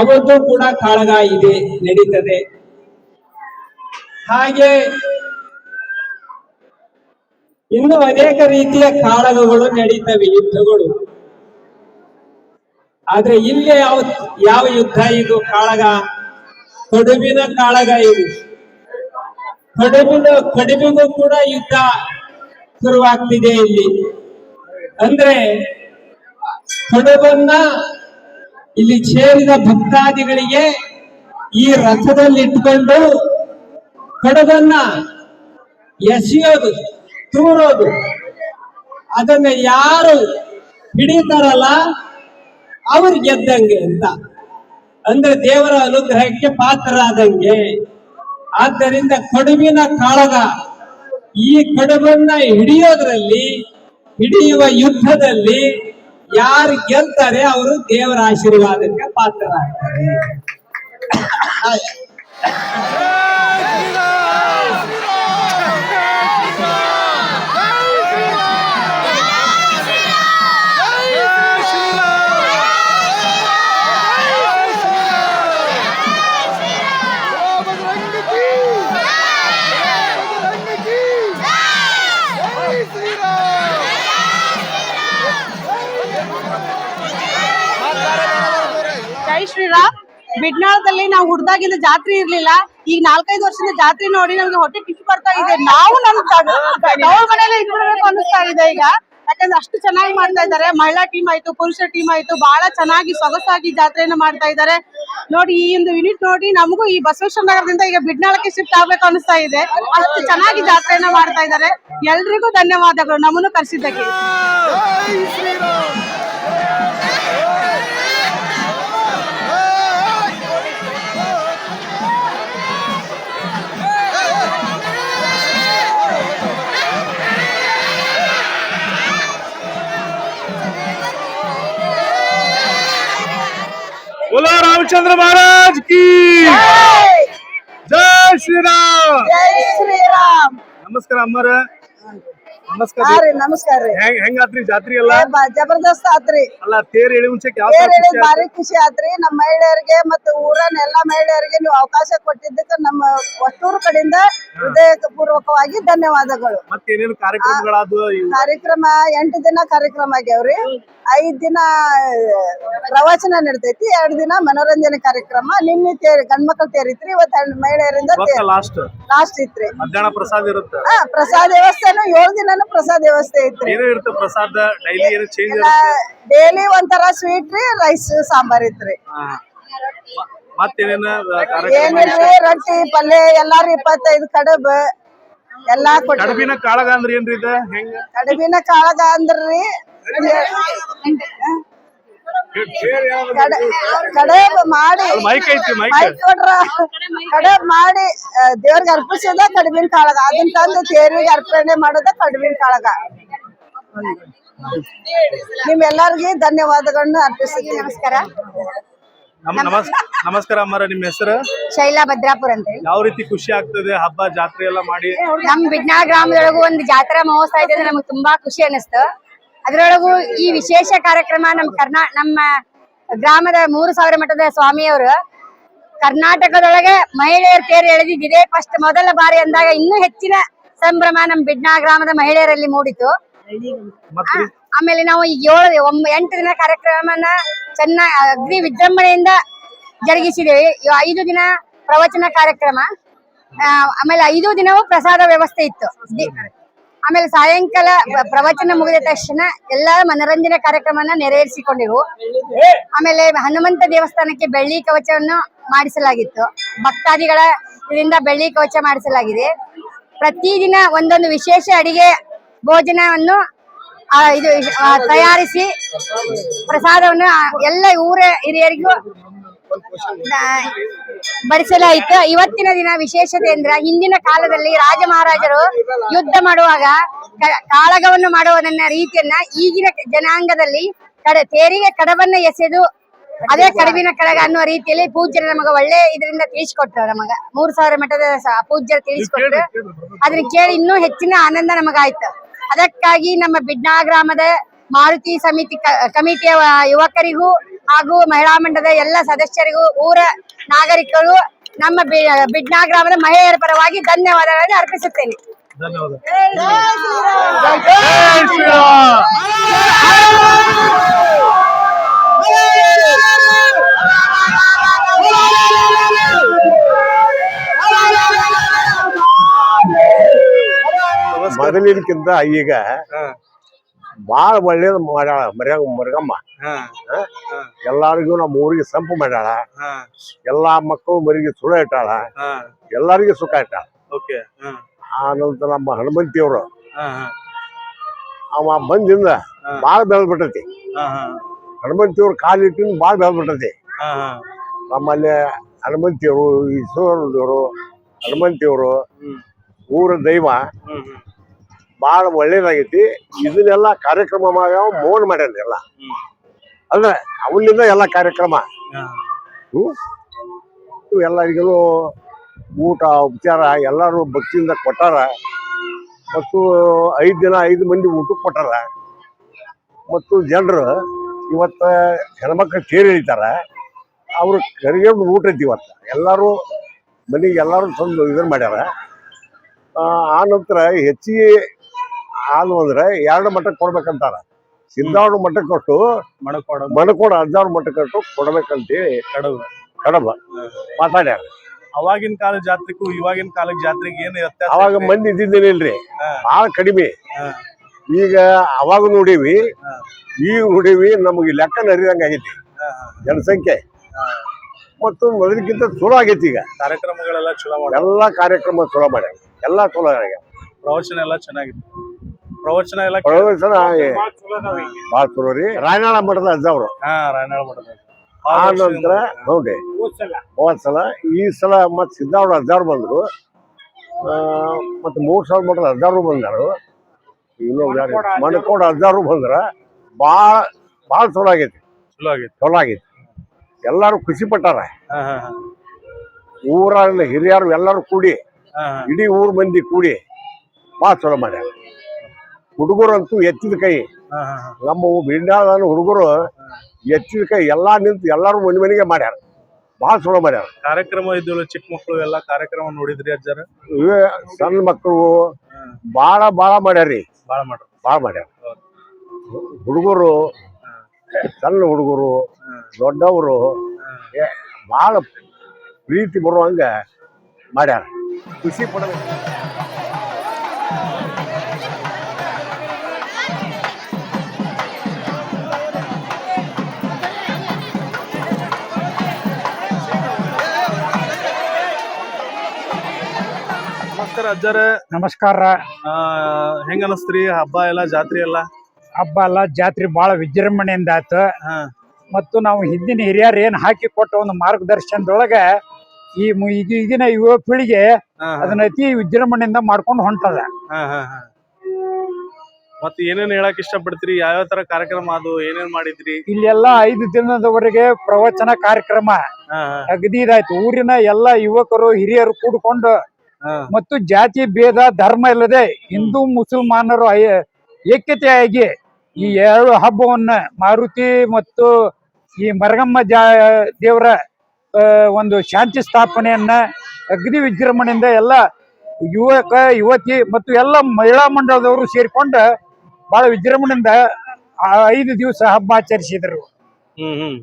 ಅವತ್ತು ಕೂಡ ಕಾಳಗ ಇದೆ, ನಡೀತದೆ. ಹಾಗೆ ಇನ್ನು ಅನೇಕ ರೀತಿಯ ಕಾಳಗಗಳು ನಡೀತವೆ, ಯುದ್ಧಗಳು. ಆದ್ರೆ ಇಲ್ಲಿ ಯಾವ ಯಾವ ಯುದ್ಧ ಇದು ಕಾಳಗ? ಕಡುಬಿನ ಕಾಳಗ ಇದು. ಕಡುಬಿನ ಕಡುಬಿಗೂ ಕೂಡ ಯುದ್ಧ ಶುರುವಾಗ್ತಿದೆ ಇಲ್ಲಿ. ಅಂದ್ರೆ ಕಡುಬನ್ನ ಇಲ್ಲಿ ಸೇರಿದ ಭಕ್ತಾದಿಗಳಿಗೆ ಈ ರಥದಲ್ಲಿ ಇಟ್ಕೊಂಡು ಕಡುಬನ್ನ ಎಸೆಯೋದು, ತೂರೋದು. ಅದನ್ನ ಯಾರು ಹಿಡಿತಾರಲ್ಲ ಅವ್ರು ಗೆದ್ದಂಗೆ ಅಂತ. ಅಂದ್ರೆ ದೇವರ ಅನುಗ್ರಹಕ್ಕೆ ಪಾತ್ರರಾದಂಗೆ. ಆದ್ದರಿಂದ ಕಡುಬಿನ ಕಾಳಗ ಈ ಕಡುಬನ್ನ ಹಿಡಿಯೋದ್ರಲ್ಲಿ, ಹಿಡಿಯುವ ಯುದ್ಧದಲ್ಲಿ ಯಾರು ಗೆಲ್ತಾರೆ ಅವರು ದೇವರ ಆಶೀರ್ವಾದಕ್ಕೆ ಪಾತ್ರರಾಗ್ತಾರೆ. ಬಿಡ್ನಾಳದಲ್ಲಿ ನಾವು ಹುಡ್ದಾಗಿಂದ ಜಾತ್ರೆ ಇರ್ಲಿಲ್ಲ. ಈಗ ನಾಲ್ಕೈದು ವರ್ಷದಿಂದ ಜಾತ್ರೆ ನೋಡಿ ನಮ್ಗೆ ಹೊಟ್ಟೆ ಕಿಚ್ಚು ಬರ್ತಾ ಇದೆ. ನಾವು ನಮ್ ತವ್ರ ಮನೇಲಿ ಅನಿಸ್ತಾ ಇದೆ ಈಗ. ಯಾಕಂದ್ರೆ ಅಷ್ಟು ಚೆನ್ನಾಗಿ ಮಾಡ್ತಾ ಇದ್ದಾರೆ. ಮಹಿಳಾ ಟೀಮ್ ಆಯ್ತು ಪುರುಷ ಟೀಮ್ ಆಯ್ತು ಬಹಳ ಚೆನ್ನಾಗಿ ಸೊಗಸಾಗಿ ಜಾತ್ರೆಯನ್ನ ಮಾಡ್ತಾ ಇದ್ದಾರೆ. ನೋಡಿ ಈ ಒಂದು ಯೂನಿಟ್ ನೋಡಿ ನಮಗೂ ಈ ಬಸವೇಶ್ವರ ನಗರದಿಂದ ಈಗ ಬಿಡ್ನಾಳಕ್ಕೆ ಶಿಫ್ಟ್ ಆಗ್ಬೇಕು ಅನಿಸ್ತಾ ಇದೆ. ಅಷ್ಟು ಚೆನ್ನಾಗಿ ಜಾತ್ರೆಯನ್ನ ಮಾಡ್ತಾ ಇದ್ದಾರೆ. ಎಲ್ರಿಗೂ ಧನ್ಯವಾದಗಳು. ನಮ್ಮನ್ನು ಕರೆಸಿದ್ದಕ್ಕೆ. रामचंद्र महाराज की जय! श्री राम जय श्रीराम! नमस्कार अमर. ನಮಸ್ಕಾರ ಹಾ ರೀ ನಮಸ್ಕಾರ ರೀ. ಹೆಂಗ್ ಹೆಂಗಾತ್ರಿ ಜಾತ್ರಿ ಎಲ್ಲ? ಏ ಬ- ಜಬರ್ದಸ್ತ್ ಆತ್ರಿ. ಅಲ್ಲ ತೇರ್ ಎಳಿ ಮುಂಚೆಕ್ ಯಾವ ಬೇರೆ ಹೇಳಿ ಭಾರಿ ಖುಷಿ ಆತ್ರಿ. ನಮ್ಮ ಮಹಿಳೆಯರಿಗೆ ಮತ್ತೆ ಊರನ್ನ ಎಲ್ಲಾ ಮಹಿಳೆಯರಿಗೆ ನೀವು ಅವಕಾಶ ಕೊಟ್ಟಿದ್ದಕ್ಕೆ ನಮ್ಮ ಒಟ್ಟೂರು ಕಡೆಯಿಂದ ಹೃದಯ ಪೂರ್ವಕವಾಗಿ ಧನ್ಯವಾದಗಳು. ಮತ್ತೇನೇನು ಕಾರ್ಯಕ್ರಮಗಳಾದ್ವು ಇವು? ಕಾರ್ಯಕ್ರಮ ಎಂಟು ದಿನ ಕಾರ್ಯಕ್ರಮ ಆಗ್ಯಾವ್ರಿ. ಐದ್ ದಿನ ಪ್ರವಚನ ನಡ್ತೈತಿ ಎರಡ್ ದಿನ ಮನೋರಂಜನೆ ಕಾರ್ಯಕ್ರಮ. ನಿನ್ನೆ ತೇರಿ ಗಂಡ್ಮಕ್ಳು ತೇರಿತ್ರಿ. ಇವತ್ತು ಹೆಣ್ಣು ಮಹಿಳೆಯರಿಂದ ಇವತ್ತ ಲಾಸ್ಟ್ ಲಾಸ್ಟ್ ಇತ್ರಿ. ಮಧ್ಯಾಹ್ನ ಪ್ರಸಾದ ಇರುತ್ತೆ? ಹಾ ಪ್ರಸಾದ ವ್ಯವಸ್ಥೆನು ಏಳು ದಿನಾನು ಪ್ರಸಾದ ವ್ಯವಸ್ಥೆ ಐತ್ರಿ ಏನೋ ಇರುತ್ತೆ ಪ್ರಸಾದ ಡೈಲಿ ಏನು ಚೇಂಜ್ ಡೈಲಿ ಒಂಥರ ಸ್ವೀಟ್ ರೀ ರೈಸ್ ಸಾಂಬಾರ್ ಇತ್ರಿ. ಮತ್ತೇನೇನ ಏನಿಲ್ರಿ ರೊಟ್ಟಿ ಪಲ್ಯ ಎಲ್ಲಾರು ಇಪ್ಪತ್ತೈದು ಕಡಬ ಎಲ್ಲಾ ಕೊಟ್ರಿ. ಕಡಬಿನ ಕಾಳಗ ಅಂದ್ರ ಏನ್ರಿ ಇದ? ಹೆಂಗ? ಕಡಬಿನ ಕಾಳಗ ಅಂದ್ರಿ ಕಡ- ಕಡಬ ಮಾಡಿ. ಮೈಕ್ ಕೊಟ್ರ ಮಾಡಿ. ದೇವ್ರಿಗೆ ಅರ್ಪಿಸೋದ ಕಡಿಮಿನ ಕಾಳಗ. ಅದನ್ನ ತಂದು ದೇವ್ರಿಗೆ ಅರ್ಪಣೆ ಮಾಡೋದ ಕಡಿಮಿನ ಕಾಳಗ. ನಿಮ್ಮೆಲ್ಲರಿಗೂ ಧನ್ಯವಾದಗಳನ್ನ ಅರ್ಪಿಸುತ್ತೀನಿ. ನಮಸ್ಕಾರ. ನಮ್ ನಮಸ್ಕಾರ. ಅಮ್ಮರ ನಿಮ್ ಹೆಸರು? ಶೈಲಾ ಭದ್ರಾಪುರ ಅಂತ ಹೇಳಿ. ಯಾವ ರೀತಿ ಖುಷಿ ಆಗ್ತದೆ ಹಬ್ಬ ಜಾತ್ರೆ ಎಲ್ಲ ಮಾಡಿ? ನಮ್ ಬಿಡ್ನಾಳ ಗ್ರಾಮದೊಳಗು ಒಂದು ಜಾತ್ರಾ ಮಹೋತ್ಸವ ಇದೆ ಅಂದ್ರೆ ನಮ್ಗೆ ತುಂಬಾ ಖುಷಿ ಅನಿಸ್ತು. ಅದ್ರೊಳಗು ಈ ವಿಶೇಷ ಕಾರ್ಯಕ್ರಮ ನಮ್ಮ ಕರ್ನಾ ನಮ್ಮ ಗ್ರಾಮದ ಮೂರು ಸಾವಿರ ಮಠದ ಸ್ವಾಮಿಯವರು ಕರ್ನಾಟಕದೊಳಗೆ ಮಹಿಳೆಯರ ತೇರು ಎಳೆದಿದ್ದಿದೆ ಫಸ್ಟ್ ಮೊದಲ ಬಾರಿ ಅಂದಾಗ ಇನ್ನೂ ಹೆಚ್ಚಿನ ಸಂಭ್ರಮ ನಮ್ಮ ಬಿಡ್ನಾ ಗ್ರಾಮದ ಮಹಿಳೆಯರಲ್ಲಿ ಮೂಡಿತು. ಆಮೇಲೆ ನಾವು ಈ ಏಳು ಒಂಬ ಎಂಟು ದಿನ ಕಾರ್ಯಕ್ರಮನ ಚೆನ್ನಾಗಿ ಅಗ್ನಿ ವಿಜೃಂಭಣೆಯಿಂದ ಜರುಗಿಸಿದ್ದೇವೆ. ಐದು ದಿನ ಪ್ರವಚನ ಕಾರ್ಯಕ್ರಮ. ಆಮೇಲೆ ಐದು ದಿನವೂ ಪ್ರಸಾದ ವ್ಯವಸ್ಥೆ ಇತ್ತು. ಆಮೇಲೆ ಸಾಯಂಕಾಲ ಪ್ರವಚನ ಮುಗಿದ ತಕ್ಷಣ ಎಲ್ಲಾ ಮನರಂಜನೆ ಕಾರ್ಯಕ್ರಮನ ನೆರವೇರಿಸಿಕೊಂಡಿವು ಆಮೇಲೆ ಹನುಮಂತ ದೇವಸ್ಥಾನಕ್ಕೆ ಬೆಳ್ಳಿ ಕವಚವನ್ನು ಮಾಡಿಸಲಾಗಿತ್ತು. ಭಕ್ತಾದಿಗಳ ಇದರಿಂದ ಬೆಳ್ಳಿ ಕವಚ ಮಾಡಿಸಲಾಗಿದೆ. ಪ್ರತಿದಿನ ಒಂದೊಂದು ವಿಶೇಷ ಅಡಿಗೆ ಭೋಜನವನ್ನು ಇದು ತಯಾರಿಸಿ ಪ್ರಸಾದವನ್ನು ಎಲ್ಲ ಊರ ಹಿರಿಯರಿಗೂ ಆ, ಬಡಿಸಲಾಯಿತು ಇವತ್ತಿನ ದಿನ ವಿಶೇಷತೆ ಅಂದ್ರೆ ಹಿಂದಿನ ಕಾಲದಲ್ಲಿ ರಾಜ ಮಹಾರಾಜರು ಯುದ್ಧ ಮಾಡುವಾಗ ಕಾಳಗವನ್ನು ಮಾಡುವುದನ್ನ ರೀತಿಯನ್ನ ಈಗಿನ ಜನಾಂಗದಲ್ಲಿ ಕಡ ತೇರಿಗೆ ಕಡವನ್ನ ಎಸೆದು ಅದೇ ಕಡವಿನ ಕಡಗ ಅನ್ನುವ ರೀತಿಯಲ್ಲಿ ಪೂಜ್ಯರು ನಮಗ ಒಳ್ಳೆ ಇದರಿಂದ ತಿಳಿಸಿಕೊಟ್ರು ನಮಗ. ಮೂರ್ ಸಾವಿರ ಮಠದ ಪೂಜ್ಯ ಪೂಜ್ಯರು ತಿಳಿಸ್ಕೊಟ್ರು. ಅದನ್ನ ಕೇಳಿ ಇನ್ನೂ ಹೆಚ್ಚಿನ ಆನಂದ ನಮಗಾಯ್ತು. ಅದಕ್ಕಾಗಿ ನಮ್ಮ ಬಿಡ್ನಾ ಗ್ರಾಮದ ಮಾರುತಿ ಸಮಿತಿ ಕಮಿಟಿಯ ಯುವಕರಿಗೂ ಹಾಗೂ ಮಹಿಳಾ ಮಂಡಲದ ಎಲ್ಲ ಸದಸ್ಯರಿಗೂ ಊರ ನಾಗರಿಕರು ನಮ್ಮ ಬಿ- ಬಿಡ್ನಾ ಗ್ರಾಮದ ಮಹಿಳೆಯರ ಪರವಾಗಿ ಧನ್ಯವಾದಗಳನ್ನು ಅರ್ಪಿಸುತ್ತೇನೆ. ಮೊದಲಿನಕ್ಕಿಂತ ಈಗ ಬಾಳ ಒಳ್ಳೇದ್ ಮಾಡ್ಯಾಳ ಮರ್ಯಾಗ ಮರ್ಗಮ್ಮ. ಎಲ್ಲಾರಿಗೂ ನಮ್ಮ ಊರಿಗೆ ಸಂಪು ಮಾಡ್ಯಾಳ. ಎಲ್ಲಾ ಮಕ್ಕಳು ಮರಿಗೆ ಸುಳ ಇಟ್ಟಾಳ. ಎಲ್ಲಾರಿಗೂ ಸುಖ ಇಟ್ಟಾಳ. ಆ ನಂತರ ನಮ್ಮ ಹನುಮಂತಿಯವರು. ಅವ ಬಂದಿಂದ ಬಾಳ ಬೆಳೆದ್ಬಿಟ್ಟೈತಿ. ಹನುಮಂತಿಯವ್ರ ಕಾಲಿಟ್ಟಿನ ಬಾಳ ಬೆಳೆದ್ಬಿಟ್ಟೈತಿ. ನಮ್ಮಲ್ಲಿ ಹನುಮಂತಿಯವರು ಈಶ್ವರದೇವರು ಹನುಮಂತಿಯವರು ಊರ ದೈವ. ಬಾಳ ಒಳ್ಳೇದಾಗೈತಿ. ಇದನ್ನೆಲ್ಲ ಕಾರ್ಯಕ್ರಮ ಮಾಡ್ಯಾವ ಮೋನ್ ಮಾಡ್ಯಾನ ಎಲ್ಲ. ಅಂದ್ರೆ ಅವನಿಂದ ಎಲ್ಲ ಕಾರ್ಯಕ್ರಮ. ಹ್ಮ್? ಎಲ್ಲರಿಗೂ ಊಟ ಉಪಚಾರ ಎಲ್ಲರೂ ಭಕ್ತಿಯಿಂದ ಕೊಟ್ಟಾರ. ಮತ್ತು ಐದು ದಿನ ಐದು ಮಂದಿ ಊಟಕ್ಕೆ ಕೊಟ್ಟಾರ. ಮತ್ತು ಜನರು ಇವತ್ತ ಹೆಣ್ಮಕ್ಳು ಸೇರಿ ಇಳಿತಾರ ಅವರು ಕರಿಗೊಂಡು ಊಟ ಐತಿ ಇವತ್ತು. ಎಲ್ಲರೂ ಮನೆಗೆ ಎಲ್ಲರೂ ತಂದು ಇದನ್ನ ಮಾಡ್ಯಾರ. ಆ ನಂತರ ಹೆಚ್ಚಿಗೆ ಹಾಲು ಅಂದ್ರೆ ಎರಡು ಮಟ್ಟಕ್ಕೆ ಕೊಡ್ಬೇಕಂತಾರ. ಸಿದ್ದಾವಣ ಮಠಕ್ಕೆ ಕೊಟ್ಟು ಮಣಕೋಡ ಮಣಕೋಡ ಹದಿನಾರು ಮಠಕ್ಕೆ ಕೊಟ್ಟು ಕೊಡ್ಬೇಕಂತೇಳಿ ಕಡಬ. ಕಡಬ ಮಾತಾಡ್ಯಾರ. ಅವಾಗಿನ ಕಾಲ ಜಾತ್ರೆಗೂ ಇವಾಗಿನ ಕಾಲದ ಜಾತ್ರೆಗೆ ಏನು ವ್ಯತ್ಯಾಸ ಅವಾಗ? ಮಂದಿ ಇದ್ದಿದ್ದೇನಿಲ್ರಿ. ಭಾಳ ಕಡಿಮೆ. ಈಗ ಅವಾಗ ನೋಡೀವಿ. ಈಗ ನೋಡೀವಿ ನಮಗೆ ಲೆಕ್ಕ ನರಿದಂಗ ಆಗೈತಿ. ಜನಸಂಖ್ಯೆ. ಮತ್ತು ಮೊದಲಿಗಿಂತ ಚಲೋ ಆಗೈತಿ ಈಗ. ಕಾರ್ಯಕ್ರಮಗಳೆಲ್ಲ ಚಲೋ ಎಲ್ಲಾ ಕಾರ್ಯಕ್ರಮ ಚಲೋ ಮಾಡ್ಯಾರ. ಎಲ್ಲಾ ಚಲೋ ಆಗ್ಯಾವ ಪ್ರವಚನ ಎಲ್ಲ ಚೆನ್ನಾಗಿತ್ತು. ಪ್ರವಚನ ಎಲ್ಲ ಪ್ರವಚನ ಭಾಳ ಚಲೋ ರೀ. ರಾಯನಾಳ ಮಠದ ಅಜ್ಜ ಅವರು. ಹಾ ರಾಯನಾಳ ಮಠದ ಆ ನಂತರ ಹೌದ್ರಿ. ಮೂವತ್ ಸಲ. ಈ ಸಲ ಮತ್ ಸಿದ್ದಾವರ ಅಜ್ಜಾರು ಬಂದ್ರು. ಮತ್ತೆ ಮೂರು ಸಾವಿರ ಮಠದ ಅಜ್ಜಾರು ಬಂದರು. ಇನ್ನೊಬ್ರು ಯಾರು ಮಣಕೋಡ ಅಜ್ಜಾರು ಬಂದ್ರ ಬಾಳ ಬಾಳ ಚಲೋ ಆಗೈತಿ. ಚಲೋ ಆಗೈತಿ. ಎಲ್ಲಾರು ಖುಷಿ ಪಟ್ಟಾರ. ಊರಲ್ಲಿ ಹಿರಿಯರು ಎಲ್ಲರೂ ಕೂಡಿ ಇಡೀ ಊರ್ ಮಂದಿ ಕೂಡಿ ಭಾಳ ಚಲೋ ಮಾಡ್ಯಾರ. ಹುಡುಗರಂತೂ ಎತ್ತಿದ ಕೈ. ನಮ್ಮ ಬಿಂಡಾಳ ಹುಡುಗರು ಎತ್ತಿದ ಕೈ ಎಲ್ಲಾ ನಿಂತು ಎಲ್ಲಾರು ಮನೆ ಮನೆಗೆ ಮಾಡ್ಯಾರ. ಭಾಳ ಚಲೋ ಮಾಡ್ಯಾರ. ಕಾರ್ಯಕ್ರಮ ಇದ್ದು ಚಿಕ್ಕ ಮಕ್ಕಳು ಎಲ್ಲ ಕಾರ್ಯಕ್ರಮ ನೋಡಿದ್ರಿ ಅಜ್ಜಾರ? ಇವೇ ಸಣ್ಣ ಮಕ್ಕಳು ಬಾಳ ಬಾಳ ಮಾಡ್ಯಾರಿ. ಬಾಳ ಮಾಡ್ರಿ. ಬಾಳ ಮಾಡ್ಯಾರ. ಹುಡುಗರು ಸಣ್ಣ ಹುಡುಗರು ದೊಡ್ಡವರು ಬಹಳ ಪ್ರೀತಿ ಬರುವಂಗ ಮಾಡ್ಯಾರ. ಖುಷಿ ಪಡಬೇಕು ನಮಸ್ಕಾರ ಅಜ್ಜಾರ. ನಮಸ್ಕಾರ. ಆ, ಹೆಂಗ ಅನಸ್ತ್ರಿ ಹಬ್ಬ ಎಲ್ಲ ಜಾತ್ರೆ ಎಲ್ಲ? ಹಬ್ಬ ಎಲ್ಲ ಜಾತ್ರೆ ಬಹಳ ವಿಜೃಂಭಣೆಯಿಂದ ಆಯ್ತು. ಮತ್ತು ನಾವು ಹಿಂದಿನ ಹಿರಿಯರು ಏನ್ ಹಾಕಿ ಕೊಟ್ಟ ಒಂದು ಮಾರ್ಗದರ್ಶನದೊಳಗ ಈ ಮು- ಈಗ- ಈಗಿನ ಯುವ ಪೀಳಿಗೆ ಅದನ್ನ ಅತಿ ವಿಜೃಂಭಣೆಯಿಂದ ಮಾಡ್ಕೊಂಡು ಹೊಂಟದ. ಮತ್ತೆ ಏನೇನ್ ಹೇಳಕ್ ಇಷ್ಟಪಡ್ತೀರಿ? ಯಾವ ತರ ಕಾರ್ಯಕ್ರಮ ಅದು? ಏನೇನ್ ಮಾಡಿದ್ರಿ? ಇಲ್ಲೆಲ್ಲ ಐದು ದಿನದವರೆಗೆ ಪ್ರವಚನ ಕಾರ್ಯಕ್ರಮ. ಹಾ ಹಾ. ಅಗದಿ ಇದಾಯ್ತು. ಊರಿನ ಎಲ್ಲ ಯುವಕರು ಹಿರಿಯರು ಕೂಡಿಕೊಂಡು. ಮತ್ತು ಜಾತಿ ಭೇದ ಧರ್ಮ ಇಲ್ಲದೆ ಹಿಂದೂ ಮುಸಲ್ಮಾನರು ಏಕತೆಯಾಗಿ ಈ ಎರಡು ಹಬ್ಬವನ್ನ ಮಾರುತಿ ಮತ್ತು ಈ ಮರಗಮ್ಮ ಜಾ ದೇವರ ಒಂದು ಶಾಂತಿ ಸ್ಥಾಪನೆಯನ್ನ ಅಗ್ನಿ ವಿಜೃಂಭಣೆಯಿಂದ ಎಲ್ಲ ಯುವಕ ಯುವತಿ ಮತ್ತು ಎಲ್ಲ ಮಹಿಳಾ ಮಂಡಳದವರು ಸೇರಿಕೊಂಡು ಬಹಳ ವಿಜೃಂಭಣೆಯಿಂದ ಐದು ದಿವಸ ಹಬ್ಬ ಆಚರಿಸಿದರು. ಹ್ಮ್ ಹ್ಮ್.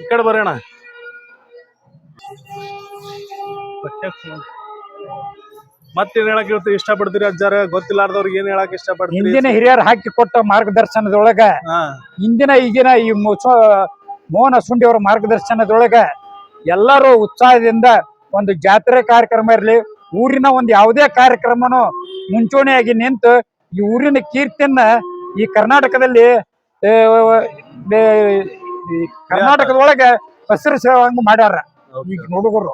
ಈ ಕಡೆ ಬರೋಣ. ಮತ್ತೇನ್ ಹೇಳಕ್ ಹೇಳ್ತೀರಿ ಇಷ್ಟಪಡ್ತೀರಿ ಅಜ್ಜಾರ? ಗೊತ್ತಿಲ್ಲಾರ್ದವ್ರಿಗೆ ಏನ್ ಹೇಳಕ್ ಇಷ್ಟಪಡ್ತೀರಿ? ಹಿಂದಿನ ಹಿರಿಯರು ಹಾಕಿ ಕೊಟ್ಟ ಮಾರ್ಗದರ್ಶನದೊಳಗ ಹಾ. ಇಂದಿನ ಈಗಿನ ಈ ಮೋಹನ ಸುಂಡಿ ಅವರ ಮಾರ್ಗದರ್ಶನದೊಳಗ ಎಲ್ಲರೂ ಉತ್ಸಾಹದಿಂದ ಒಂದು ಜಾತ್ರೆ ಕಾರ್ಯಕ್ರಮ ಇರಲಿ. ಊರಿನ ಒಂದು ಯಾವುದೇ ಕಾರ್ಯಕ್ರಮನು ಮುಂಚೂಣಿಯಾಗಿ ನಿಂತು ಈ ಊರಿನ ಕೀರ್ತಿಯನ್ನ ಈ ಕರ್ನಾಟಕದಲ್ಲಿ ಆ, ಹಸಿರು ಈ ಕರ್ನಾಟಕದೊಳಗ ಹಸಿರಿಸುವಂಗ ಮಾಡ್ಯಾರ. ಈಗ ಹುಡುಗರು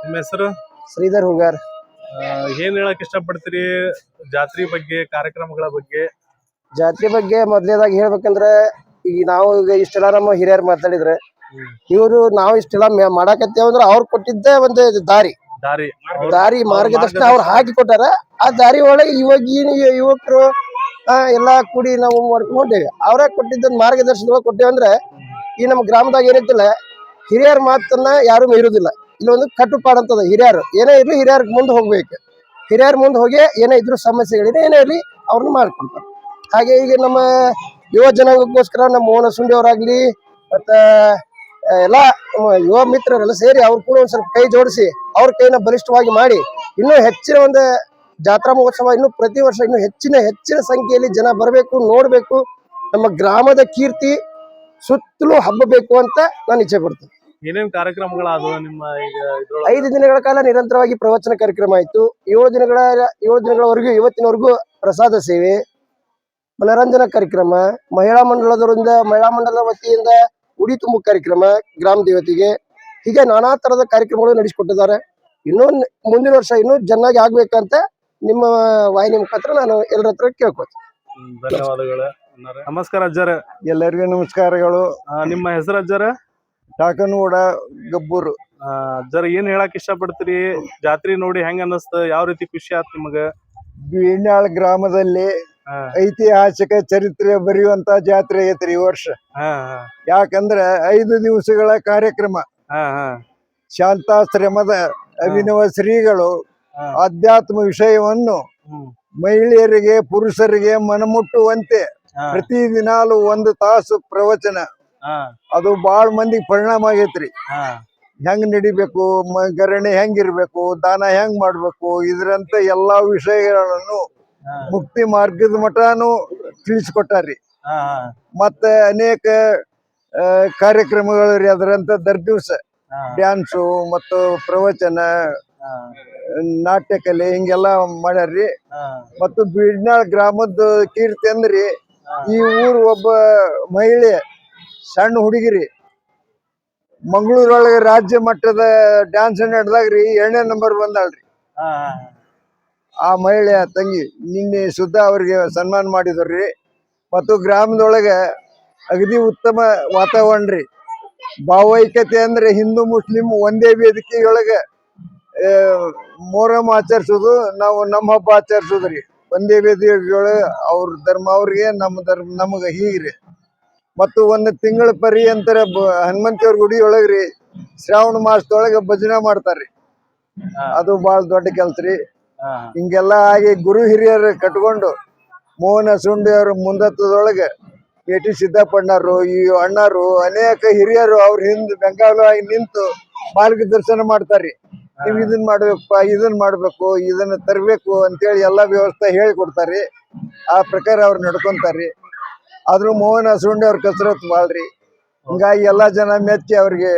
ನಿಮ್ಮ ಹೆಸರು? ಶ್ರೀಧರ್ ಹುಗಾರ್. ಆ, ಏನ್ ಹೇಳಕ್ ಇಷ್ಟಪಡ್ತೀರಿ ಜಾತ್ರೆ ಬಗ್ಗೆ ಕಾರ್ಯಕ್ರಮಗಳ ಬಗ್ಗೆ? ಜಾತ್ರೆ ಬಗ್ಗೆ ಮೊದಲೇದಾಗಿ ಹೇಳ್ಬೇಕಂದ್ರೆ ಈಗ ನಾವು ಈಗ ಇಷ್ಟೆಲ್ಲ ನಮ್ಮ ಹಿರಿಯರು ಮಾತಾಡಿದ್ರೆ ಇವರು ನಾವು ಇಷ್ಟೆಲ್ಲ ಮೆ- ಮಾಡಾಕತ್ತೇವ ಅಂದ್ರೆ ಅವ್ರು ಕೊಟ್ಟಿದ್ದೇ ಒಂದು ದಾರಿ. ದಾರಿ. ದಾರಿ ಮಾರ್ಗದರ್ಶನ ಅವ್ರು ಹಾಕಿ ಕೊಟ್ಟಾರ. ಆ ದಾರಿ ಒಳಗೆ ಇವಾಗ ಏನು ಯುವಕರು ಎಲ್ಲಾ ಕೂಡಿ ನಾವು ಮಾಡ್ಕೊಂಡೇವಿ ಅವರೇ ಕೊಟ್ಟಿದ್ದ ಮಾರ್ಗದರ್ಶನ ಕೊಟ್ಟೇವಂದ್ರೆ ಈ ನಮ್ಮ ಗ್ರಾಮದಾಗ ಏನೈತಿಲ್ಲ ಹಿರಿಯರ ಮಾತನ್ನ ಯಾರು ಮೀರುದಿಲ್ಲ. ಇಲ್ಲೊಂದು ಕಟ್ಟುಪಾಡು ಅಂತದ. ಹಿರಿಯರು. ಏನೇ ಇರಲಿ ಹಿರಿಯರ್ ಮುಂದೆ ಹೋಗ್ಬೇಕು. ಹಿರಿಯರ ಮುಂದೆ ಹೋಗಿ ಏನೇ ಇದ್ರು ಸಮಸ್ಯೆಗಳಿದೆ ಏನೇ ಇರಲಿ ಅವ್ರನ್ನ ಮಾಡ್ಕೊಳ್ತಾರೆ. ಹಾಗೆ ಈಗ ನಮ್ಮ ಯುವ ಜನಾಂಗಕ್ಕೋಸ್ಕರ ನಮ್ಮ ಮೋಹನ ಸುಂಡಿ ಅವರಾಗ್ಲಿ ಮತ್ತ ಎಲ್ಲ ಎಲ್ಲಾ ಯುವ ಮಿತ್ರರೆಲ್ಲ ಸೇರಿ ಅವ್ರು ಕೂಡ ಒಂದ್ ಸ್ವಲ್ಪ ಕೈ ಜೋಡಿಸಿ ಅವ್ರ ಕೈನ ಬಲಿಷ್ಠವಾಗಿ ಮಾಡಿ ಇನ್ನೂ ಹೆಚ್ಚಿನ ಒಂದು ಜಾತ್ರಾ ಮಹೋತ್ಸವ ಇನ್ನು ಪ್ರತಿ ವರ್ಷ ಇನ್ನು ಹೆಚ್ಚಿನ ಹೆಚ್ಚಿನ ಸಂಖ್ಯೆಯಲ್ಲಿ ಜನ ಬರಬೇಕು, ನೋಡಬೇಕು. ನಮ್ಮ ಗ್ರಾಮದ ಕೀರ್ತಿ ಸುತ್ತಲೂ ಹಬ್ಬಬೇಕು ಅಂತ ನಾನು ಇಚ್ಛೆ ಪಡ್ತೀನಿ. ಏನೇನ್ ಕಾರ್ಯಕ್ರಮಗಳಾದವು ನಿಮ್ಮ ಈಗ ಇದ್ರೊಳಗೆ? ಐದು ದಿನಗಳ ಕಾಲ ನಿರಂತರವಾಗಿ ಪ್ರವಚನ ಕಾರ್ಯಕ್ರಮ ಆಯ್ತು. ಏಳು ದಿನಗಳ ಏಳು ದಿನಗಳವರೆಗೂ ಇವತ್ತಿನವರೆಗೂ ಪ್ರಸಾದ ಸೇವೆ ಮನರಂಜನಾ ಕಾರ್ಯಕ್ರಮ ಮಹಿಳಾ ಮಂಡಲದವರಿಂದ ಮಹಿಳಾ ಮಂಡಲದ ವತಿಯಿಂದ ಉಡಿ ತುಂಬು ಕಾರ್ಯಕ್ರಮ ಗ್ರಾಮ ದೇವತೆಗೆ. ಹೀಗೆ ನಾನಾ ತರದ ಕಾರ್ಯಕ್ರಮಗಳು ನಡೆಸಿಕೊಟ್ಟಿದ್ದಾರೆ. ಇನ್ನೂ ನ- ಮುಂದಿನ ವರ್ಷ ಇನ್ನೂ ಚೆನ್ನಾಗಿ ಆಗ್ಬೇಕಂತ ನಿಮ್ಮ ವಾಹಿನಿ ಮುಖಾಂತರ ನಾನು ಎಲ್ಲರ ಹತ್ರ ಕೇಳ್ಕೊತೀನಿ ಹ್ಮ್, ಧನ್ಯವಾದಗಳು ಅಣ್ಣಾರೆ. ನಮಸ್ಕಾರ ಅಜ್ಜಾರ. ಎಲ್ಲರಿಗೂ ನಮಸ್ಕಾರಗಳು. ನಿಮ್ಮ ಹೆಸರು ಅಜ್ಜಾರ? ಕಾಕನಗೂಡ ಗಬ್ಬೂರು. ಆ, ಅಜ್ಜಾರ ಏನ್ ಹೇಳಕ್ ಇಷ್ಟಪಡ್ತೀರಿ? ಜಾತ್ರೆ ನೋಡಿ ಹೆಂಗ ಅನ್ನಿಸ್ತ? ಯಾವ ರೀತಿ ಖುಷಿ ಆತ್ ನಿಮಗ? ಬೀಣಾಳ್ ಗ್ರಾಮದಲ್ಲಿ ಹಾ. ಐತಿಹಾಸಿಕ ಚರಿತ್ರೆ ಬರೆಯುವಂತ ಜಾತ್ರೆ ಐತ್ರಿ ಈ ವರ್ಷ. ಹಾ ಹಾ. ಯಾಕಂದ್ರೆ ಐದು ದಿವಸಗಳ ಕಾರ್ಯಕ್ರಮ. ಹಾ ಹಾ. ಶಾಂತಾಶ್ರಮದ ಅಭಿನವ ಶ್ರೀಗಳು ಅಧ್ಯಾತ್ಮ ಆಧ್ಯಾತ್ಮ ವಿಷಯವನ್ನು ಹ್ಮ್. ಮಹಿಳೆಯರಿಗೆ ಪುರುಷರಿಗೆ ಮನಮುಟ್ಟುವಂತೆ ಹಾ. ಪ್ರತಿ ದಿನಾಲು ಒಂದು ತಾಸು ಪ್ರವಚನ. ಅದು ಬಹಳ ಮಂದಿಗೆ ಪರಿಣಾಮ ಆಗೈತ್ರಿ. ಹೆಂಗ್ ನಡಿಬೇಕು ಗರಣೆ ಹೆಂಗಿರ್ಬೇಕು ದಾನ ಹೆಂಗ್ ಮಾಡ್ಬೇಕು ಇದ್ರಂತ ಎಲ್ಲಾ ವಿಷಯಗಳನ್ನು ಮುಕ್ತಿ ಮಾರ್ಗದ ಮಠಾನು ತಿಳಿಸ್ಕೊಟ್ಟಾರಿ ಮತ್ತೆ ಅನೇಕ ಕಾರ್ಯಕ್ರಮಗಳು ರೀ ಅದರಂತ ದರ್ ದಿವ್ಸ. ಡ್ಯಾನ್ಸು ಮತ್ತು ಪ್ರವಚನ ನಾಟ್ಯ ಕಲೆ ಹಿಂಗೆಲ್ಲ ಮಾಡ್ಯಾರ್ರಿ. ಮತ್ತು ಬೀಡ್ನಾಳ್ ಗ್ರಾಮದ ಕೀರ್ತಿ ಅಂದ್ರಿ ಈ ಊರು ಒಬ್ಬ ಮಹಿಳೆ ಸಣ್ಣ ಹುಡುಗಿರಿ. ಮಂಗಳೂರೊಳಗೆ ರಾಜ್ಯ ಮಟ್ಟದ ಡ್ಯಾನ್ಸ್ ನಡೆದಾಗ್ರಿ ಎರಡನೇ ನಂಬರ್ ಬಂದಾಳ್ರಿ. ಆ ಮಹಿಳೆಯ ತಂಗಿ ನಿನ್ನೆ ಸುದ್ದ ಅವ್ರಿಗೆ ಸನ್ಮಾನ ಮಾಡಿದ್ರಿ ಮತ್ತು ಗ್ರಾಮದೊಳಗೆ ಅಗದಿ ಉತ್ತಮ ವಾತಾವರಣ ರೀ ಭಾವೈಕ್ಯತೆ ಅಂದ್ರೆ ಹಿಂದೂ ಮುಸ್ಲಿಂ ಒಂದೇ ವೇದಿಕೆಯೊಳಗೆ ಮೊರಮ್ ಮೊಹರಂ ಆಚರಿಸೋದು ನಾವು ನಮ್ಮ ಹಬ್ಬ ಆಚರಿಸೋದ್ರಿ ಒಂದೇ ವೇದಿಕೆಯೊಳಗೆ ಅವ್ರ ಧರ್ಮ ಅವ್ರಿಗೆ ನಮ್ಮ ಧರ್ಮ ನಮಗೆ ಹೀಗ್ರಿ. ಮತ್ತು ಒಂದು ತಿಂಗಳ ಪರ್ಯಂತರ ಬ- ಹನುಮಂತಿಯವ್ರ ಗುಡಿ ಒಳಗ್ರಿ ಶ್ರಾವಣ ಮಾಸದೊಳಗ ಭಜನೆ ಮಾಡ್ತಾರ್ರಿ. ಅದು ಬಹಳ ದೊಡ್ಡ ಕೆಲ್ಸ ರೀ. ಹಿಂಗೆಲ್ಲ ಆಗಿ ಗುರು ಹಿರಿಯರು ಕಟ್ಕೊಂಡು ಮೋಹನ ಸುಂಡಿ ಅವ್ರ ಕೆ ಪೇಟಿ ಸಿದ್ದಪ್ಪಣ್ಣರು ಈ ಅಣ್ಣರು ಅನೇಕ ಹಿರಿಯರು ಅವ್ರ ಹಿಂದ್ ಬೆಂಗಾವಲಾಗಿ ನಿಂತು ಮಾರ್ಗದರ್ಶನ ಮಾಡ್ತಾರ್ರಿ. ನೀವ್ ಇದನ್ ಮಾಡ್ಬೇಕಪ್ಪ ಇದನ್ ಮಾಡ್ಬೇಕು ಇದನ್ನ ತರ್ಬೇಕು ಅಂತೇಳಿ ಎಲ್ಲಾ ವ್ಯವಸ್ಥೆ ಹೇಳಿ ಹೇಳ್ಕೊಡ್ತಾರ್ರಿ. ಆ ಪ್ರಕಾರ ಅವ್ರು ನಡ್ಕೊಂತಾರ್ರಿ. ಆದ್ರೂ ಮೋಹನ ಸುಂಡಿ ಅವ್ರ ಕಸರತ್ ಮಾಡ್ರಿ ಹಿಂಗಾಗಿ ಎಲ್ಲಾ ಜನ ಮೆಚ್ಚಿ ಅವ್ರಿಗೆ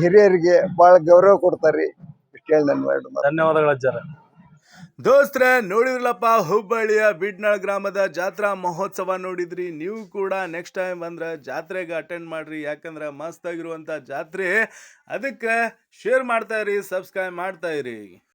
ಹಿರಿಯರಿಗೆ ಬಹಳ ಗೌರವ ಕೊಡ್ತಾರ್ರಿ. ಇಷ್ಟ ಹೇಳಿ ನನ್ನ. ಧನ್ಯವಾದಗಳು ಅಜ್ಜಾರ. ದೋಸ್ತ್ರ ನೋಡಿದ್ರಲ್ಲಪ್ಪ ಹುಬ್ಬಳ್ಳಿಯ ಬಿಡ್ನಾಳ್ ಗ್ರಾಮದ ಜಾತ್ರಾ ಮಹೋತ್ಸವ ನೋಡಿದ್ರಿ. ನೀವು ಕೂಡ ನೆಕ್ಸ್ಟ್ ಟೈಮ್ ಬಂದ್ರೆ ಜಾತ್ರೆಗೆ ಅಟೆಂಡ್ ಮಾಡ್ರಿ. ಯಾಕಂದ್ರೆ ಮಸ್ತ್ ಆಗಿರುವಂತ ಜಾತ್ರೆ. ಅದಕ್ಕೆ ಶೇರ್ ಮಾಡ್ತಾ ಇರಿ ಸಬ್ಸ್ಕ್ರೈಬ್ ಮಾಡ್ತಾ ಇರಿ.